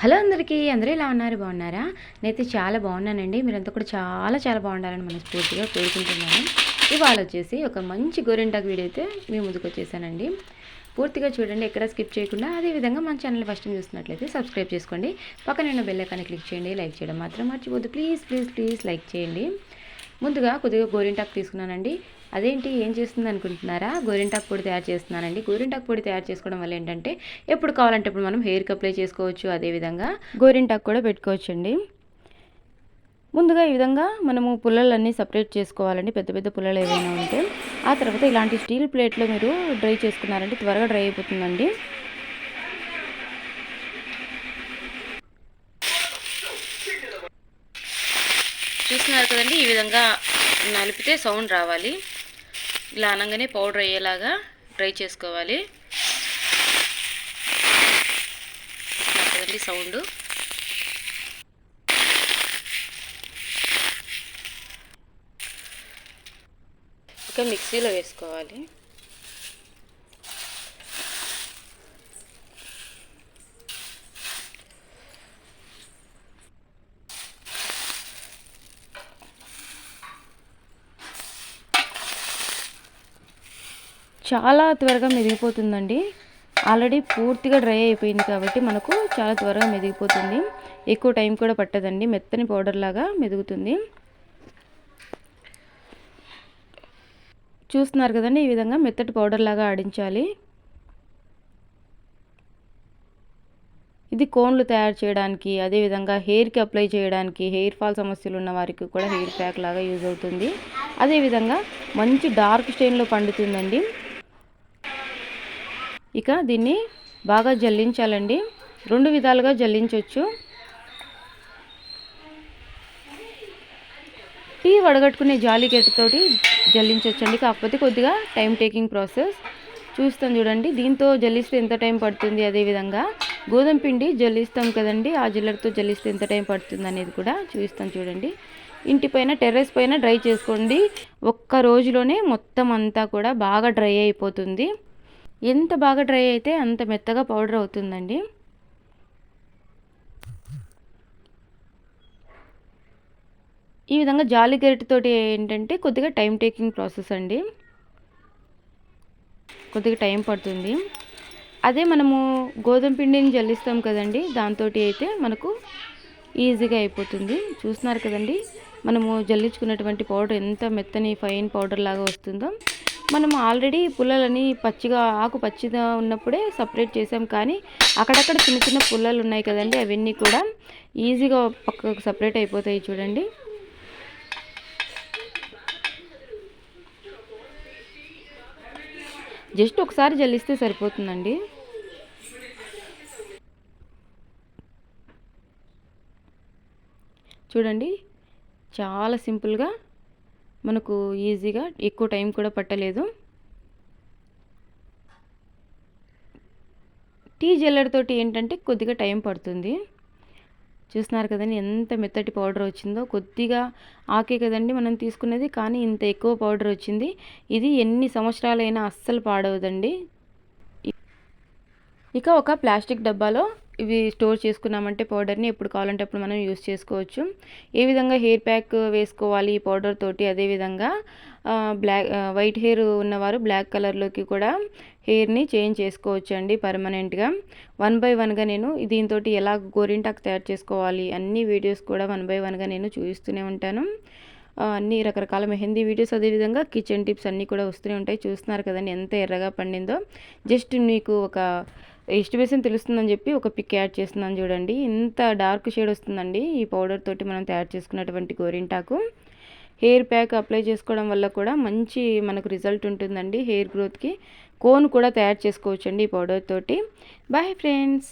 Hello అందరికీ అందరూ ఎలా ఉన్నారు? బాగున్నారా? నేనైతే చాలా బాగున్నానండి. మీరంతా కూడా చాలా చాలా బాగుండాలని మనస్ఫూర్తిగా కోరుకుంటున్నాను. ఇవాళ వచ్చేసి ఒక మంచి గోరింటాకు వీడియో అయితే మీ ముందుకు వచ్చేసానండి. పూర్తిగా చూడండి ఎక్కడ స్కిప్ చేయకుండా. అదేవిధంగా మన ఛానల్ ఫస్ట్ టైం చూస్తున్నట్లయితే సబ్స్క్రైబ్ చేసుకోండి. పక్కన ఉన్న బెల్ ఐకాన్ని క్లిక్ చేయండి. లైక్ చేయడం మాత్రం మర్చిపోద్దు ప్లీజ్ ప్లీజ్ ప్లీజ్ లైక్ చేయండి. ముందుగా కొద్దిగా గోరింటాకు తీసుకున్నానండి. అదేంటి ఏం చేస్తుంది అనుకుంటున్నారా? గోరింటాకు పొడి తయారు చేస్తున్నానండి. గోరింటాకు పొడి తయారు చేసుకోవడం వల్ల ఏంటంటే ఎప్పుడు కావాలంటే ఇప్పుడు మనం హెయిర్కి అప్లై చేసుకోవచ్చు అదేవిధంగా గోరింటాకు కూడా పెట్టుకోవచ్చు అండి ముందుగా ఈ విధంగా మనము పుల్లలన్నీ సపరేట్ చేసుకోవాలండి. పెద్ద పెద్ద పుల్లలు ఏవైనా ఉంటే. ఆ తర్వాత ఇలాంటి స్టీల్ ప్లేట్లో మీరు డ్రై చేసుకున్నారంటే త్వరగా డ్రై అయిపోతుందండి. చూస్తున్నారు కదండి ఈ విధంగా నలిపితే సౌండ్ రావాలి. ఇలా అనగానే పౌడర్ అయ్యేలాగా డ్రై చేసుకోవాలి. కదండి సౌండ్. ఇంకా మిక్సీలో వేసుకోవాలి. చాలా త్వరగా మెదిగిపోతుందండి. ఆల్రెడీ పూర్తిగా డ్రై అయిపోయింది కాబట్టి మనకు చాలా త్వరగా మెదిగిపోతుంది. ఎక్కువ టైం కూడా పట్టదండి. మెత్తని పౌడర్ లాగా మెదుగుతుంది. చూస్తున్నారు కదండి ఈ విధంగా మెత్తటి పౌడర్ లాగా ఆడించాలి. ఇది కోన్లు తయారు చేయడానికి అదేవిధంగా హెయిర్కి అప్లై చేయడానికి హెయిర్ ఫాల్ సమస్యలు ఉన్న వారికి కూడా హెయిర్ ప్యాక్ లాగా యూజ్ అవుతుంది. అదేవిధంగా మంచి డార్క్ స్టెయిన్లో పండుతుందండి. ఇక దీన్ని బాగా జల్లించాలండి. రెండు విధాలుగా జల్లించవచ్చు టీ వడగట్టుకునే జాలి జాలిగెట్టుతోటి జల్లించవచ్చండి కాకపోతే కొద్దిగా టైం టేకింగ్ ప్రాసెస్ చూస్తాం చూడండి. దీంతో జల్లిస్తే ఎంత టైం పడుతుంది అదేవిధంగా గోధుమ పిండి జల్లిస్తాం కదండి. ఆ జిల్లర్తో జల్లిస్తే ఎంత టైం పడుతుంది అనేది కూడా చూస్తాం చూడండి. ఇంటి పైన టెర్రస్ పైన డ్రై చేసుకోండి. ఒక్క రోజులోనే మొత్తం అంతా కూడా బాగా డ్రై అయిపోతుంది. ఎంత బాగా డ్రై అయితే అంత మెత్తగా పౌడర్ అవుతుందండి. ఈ విధంగా జాలి గరిటతోటి ఏంటంటే కొద్దిగా టైం టేకింగ్ ప్రాసెస్ అండి. కొద్దిగా టైం పడుతుంది. అదే మనము గోధుమ పిండిని జల్లిస్తాం కదండి దాంతో అయితే మనకు ఈజీగా అయిపోతుంది. చూస్తున్నారు కదండి మనము జల్లించుకున్నటువంటి పౌడర్ ఎంత మెత్తని ఫైన్ పౌడర్ లాగా వస్తుందో. మనం ఆల్రెడీ పుల్లలని పచ్చిగా ఆకు పచ్చిగా ఉన్నప్పుడే సపరేట్ చేసాం కానీ అక్కడక్కడ చిన్న చిన్న పుల్లలు ఉన్నాయి కదండి అవన్నీ కూడా ఈజీగా పక్కకు సపరేట్ అయిపోతాయి చూడండి. జస్ట్ ఒకసారి జల్లిస్తే సరిపోతుందండి. చూడండి చాలా సింపుల్గా మనకు ఈజీగా ఎక్కువ టైం కూడా పట్టలేదు. టీ జల్లెడ తోటి ఏంటంటే కొద్దిగా టైం పడుతుంది. చూస్తున్నారు కదండి ఎంత మెత్తటి పౌడర్ వచ్చిందో. కొద్దిగా ఆకే కదండి మనం తీసుకునేది కానీ ఇంత ఎక్కువ పౌడర్ వచ్చింది. ఇది ఎన్ని సంవత్సరాలైనా అస్సలు పాడవదండి. ఇక ఒక ప్లాస్టిక్ డబ్బాలో ఇవి స్టోర్ చేసుకున్నామంటే పౌడర్ని ఎప్పుడు కావాలంటే అప్పుడు మనం యూస్ చేసుకోవచ్చు. ఏ విధంగా హెయిర్ ప్యాక్ వేసుకోవాలి ఈ పౌడర్ తోటి? అదేవిధంగా బ్లాక్ వైట్ హెయిర్ ఉన్నవారు బ్లాక్ కలర్లోకి కూడా హెయిర్ని చేంజ్ చేసుకోవచ్చు అండి పర్మనెంట్గా. వన్ బై వన్గా నేను దీంతో ఎలా గోరింటాకు తయారు చేసుకోవాలి అన్ని వీడియోస్ కూడా వన్ బై వన్గా నేను చూపిస్తూనే ఉంటాను. అన్ని రకరకాల మెహందీ వీడియోస్ అదేవిధంగా కిచెన్ టిప్స్ అన్నీ కూడా వస్తూనే ఉంటాయి. చూస్తున్నారు కదండి ఎంత ఎర్రగా పండిందో. జస్ట్ మీకు ఒక ఎస్టిమేషన్ తెలుస్తుందని చెప్పి ఒక పిక్ యాడ్ చేస్తున్నాను చూడండి. ఇంత డార్క్ షేడ్ వస్తుందండి. ఈ పౌడర్ తోటి మనం తయారు చేసుకున్నటువంటి గోరింటాకు. హెయిర్ ప్యాక్ అప్లై చేసుకోవడం వల్ల కూడా మంచి మనకు రిజల్ట్ ఉంటుందండి హెయిర్ గ్రోత్కి. కోన్ కూడా తయారు చేసుకోవచ్చండి ఈ పౌడర్ తోటి. Bye friends.